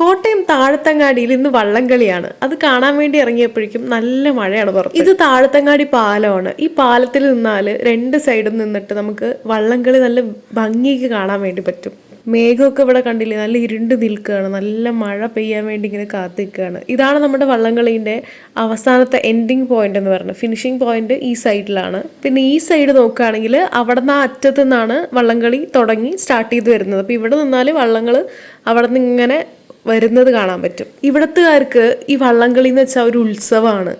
കോട്ടയം താഴത്തങ്ങാടിയിൽ ഇന്ന് വള്ളംകളിയാണ്. അത് കാണാൻ വേണ്ടി ഇറങ്ങിയപ്പോഴേക്കും നല്ല മഴയാണ് പുറത്ത്. ഇത് താഴത്തങ്ങാടി പാലമാണ്. ഈ പാലത്തിൽ നിന്നാൽ രണ്ട് സൈഡിൽ നിന്നിട്ട് നമുക്ക് വള്ളംകളി നല്ല ഭംഗിക്ക് കാണാൻ വേണ്ടി പറ്റും. മേഘമൊക്കെ ഇവിടെ കണ്ടില്ലേ നല്ല ഇരുണ്ട് നിൽക്കുകയാണ്. നല്ല മഴ പെയ്യാൻ വേണ്ടി ഇങ്ങനെ കാത്തിരിക്കുകയാണ്. ഇതാണ് നമ്മുടെ വള്ളംകളീന്റെ അവസാനത്തെ എൻഡിങ് പോയിന്റ് എന്ന് പറയുന്നത്. ഫിനിഷിംഗ് പോയിന്റ് ഈ സൈഡിലാണ് പിന്നെ ഈ സൈഡ് നോക്കുകയാണെങ്കിൽ അവിടെ നിന്ന് ആ അറ്റത്തു നിന്നാണ് വള്ളംകളി തുടങ്ങി സ്റ്റാർട്ട് ചെയ്ത് വരുന്നത്. അപ്പോൾ ഇവിടെ നിന്നാൽ വള്ളങ്ങൾ അവിടെ നിന്ന് ഇങ്ങനെ വരുന്നത് കാണാൻ പറ്റും. ഇവിടത്തുകാർക്ക് ഈ വള്ളംകളി എന്ന് വെച്ചാൽ ഒരു ഉത്സവമാണ്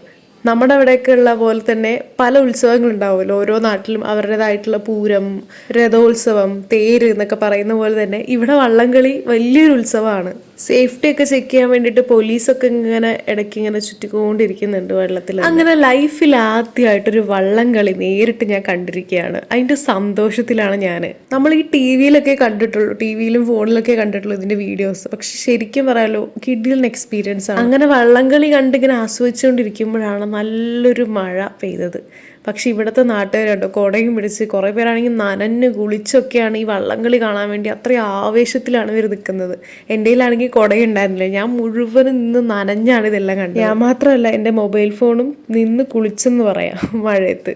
നമ്മുടെ അവിടെയൊക്കെ ഉള്ള പോലെ തന്നെ പല ഉത്സവങ്ങൾ ഉണ്ടാവുമല്ലോ ഓരോ നാട്ടിലും അവരുടേതായിട്ടുള്ള പൂരം രഥോത്സവം തേര് എന്നൊക്കെ പറയുന്ന പോലെ തന്നെ ഇവിടെ വള്ളംകളി വലിയൊരു ഉത്സവമാണ് സേഫ്റ്റി ഒക്കെ ചെക്ക് ചെയ്യാൻ വേണ്ടിയിട്ട് പോലീസൊക്കെ ഇങ്ങനെ ഇടയ്ക്ക് ഇങ്ങനെ ചുറ്റിക്കൊണ്ടിരിക്കുന്നുണ്ട് വെള്ളത്തിൽ അങ്ങനെ ലൈഫിൽ ആദ്യമായിട്ടൊരു വള്ളം കളി നേരിട്ട് ഞാൻ കണ്ടിരിക്കുകയാണ്. അതിന്റെ സന്തോഷത്തിലാണ് ഞാൻ നമ്മൾ ഈ ടി വിയിലൊക്കെ കണ്ടിട്ടുള്ളൂ. ടി വിയിലും ഫോണിലൊക്കെ കണ്ടിട്ടുള്ളൂ ഇതിന്റെ വീഡിയോസ് പക്ഷെ ശരിക്കും പറയാലോ കിഡിയൻ എക്സ്പീരിയൻസ് ആണ്. അങ്ങനെ വള്ളം കളി കണ്ടിങ്ങനെ ആസ്വദിച്ചുകൊണ്ടിരിക്കുമ്പോഴാണ് നല്ലൊരു മഴ പെയ്തത്. പക്ഷെ ഇവിടുത്തെ നാട്ടുകാരുണ്ട് കുടയും പിടിച്ച് കുറേ പേരാണെങ്കിൽ നനഞ്ഞ് കുളിച്ചൊക്കെയാണ് ഈ വള്ളംകളി കാണാൻ വേണ്ടി അത്രയും ആവേശത്തിലാണ് ഇവർ നിൽക്കുന്നത്. എന്റെ കയ്യിലാണെങ്കിൽ കുടയുണ്ടായിരുന്നില്ല ഞാൻ മുഴുവനും നിന്ന് നനഞ്ഞാണ് ഇതെല്ലാം കണ്ടത്. ഞാൻ മാത്രമല്ല എന്റെ മൊബൈൽ ഫോണും നിന്ന് കുളിച്ചെന്ന് പറയാം മഴയത്ത്.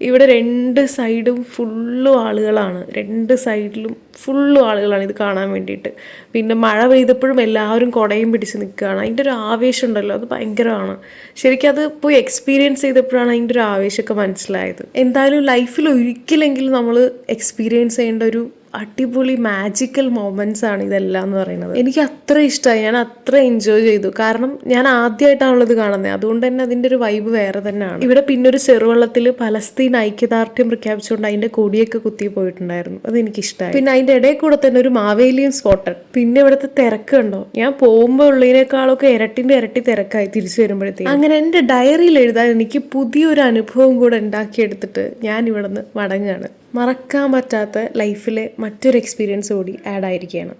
ഇവിടെ രണ്ട് സൈഡും ഫുള്ളും ആളുകളാണ്. രണ്ട് സൈഡിലും ഫുള്ളും ആളുകളാണ് ഇത് കാണാൻ വേണ്ടിയിട്ട്. പിന്നെ മഴ പെയ്തപ്പോഴും എല്ലാവരും കുടയും പിടിച്ച് നിൽക്കുകയാണ്. അതിന്റെ ഒരു ആവേശം ഉണ്ടല്ലോ അത് ഭയങ്കരമാണ്. ശരിക്കും അത് പോയി എക്സ്പീരിയൻസ് ചെയ്തപ്പോഴാണ് അതിന്റെ ഒരു ആവേശമൊക്കെ മനസ്സിലായത്. എന്തായാലും ലൈഫിൽ ഒരിക്കലെങ്കിലും നമ്മൾ എക്സ്പീരിയൻസ് ചെയ്യേണ്ട ഒരു അടിപൊളി മാജിക്കൽ മൊമെന്റ്സ് ആണ് ഇതെല്ലാം എന്ന് പറയുന്നത്. എനിക്ക് അത്ര ഇഷ്ടമായി ഞാൻ അത്ര എൻജോയ് ചെയ്തു. കാരണം ഞാൻ ആദ്യമായിട്ടാണുള്ളത് കാണുന്നത്. അതുകൊണ്ട് തന്നെ അതിന്റെ ഒരു വൈബ് വേറെ തന്നെയാണ്. ഇവിടെ പിന്നെ ഒരു ചെറുവള്ളത്തിൽ പലസ്തീൻ ഐക്യദാർഢ്യം പ്രഖ്യാപിച്ചുകൊണ്ട് അതിന്റെ കൊടിയൊക്കെ കുത്തി പോയിട്ടുണ്ടായിരുന്നു. അത് എനിക്ക് ഇഷ്ടമായി പിന്നെ അതിന്റെ ഇടയിൽ കൂടെ തന്നെ ഒരു മാവേലിയും സ്പോട്ടഡ് പിന്നെ ഇവിടുത്തെ തിരക്കുണ്ടോ ഞാൻ പോകുമ്പോൾ ഉള്ളതിനേക്കാളൊക്കെ ഇരട്ടിന്റെ ഇരട്ടി തിരക്കായി തിരിച്ചു വരുമ്പോഴത്തേക്ക്. അങ്ങനെ എന്റെ ഡയറിയിൽ എഴുതാൻ എനിക്ക് പുതിയൊരു അനുഭവം കൂടെ ഉണ്ടാക്കിയെടുത്തിട്ട് ഞാൻ ഇവിടെ നിന്ന് മടങ്ങുകയാണ് മറക്കാൻ പറ്റാത്ത ലൈഫിലെ മറ്റൊരു എക്സ്പീരിയൻസ് കൂടി ആഡ് ആയിരിക്കുകയാണ്.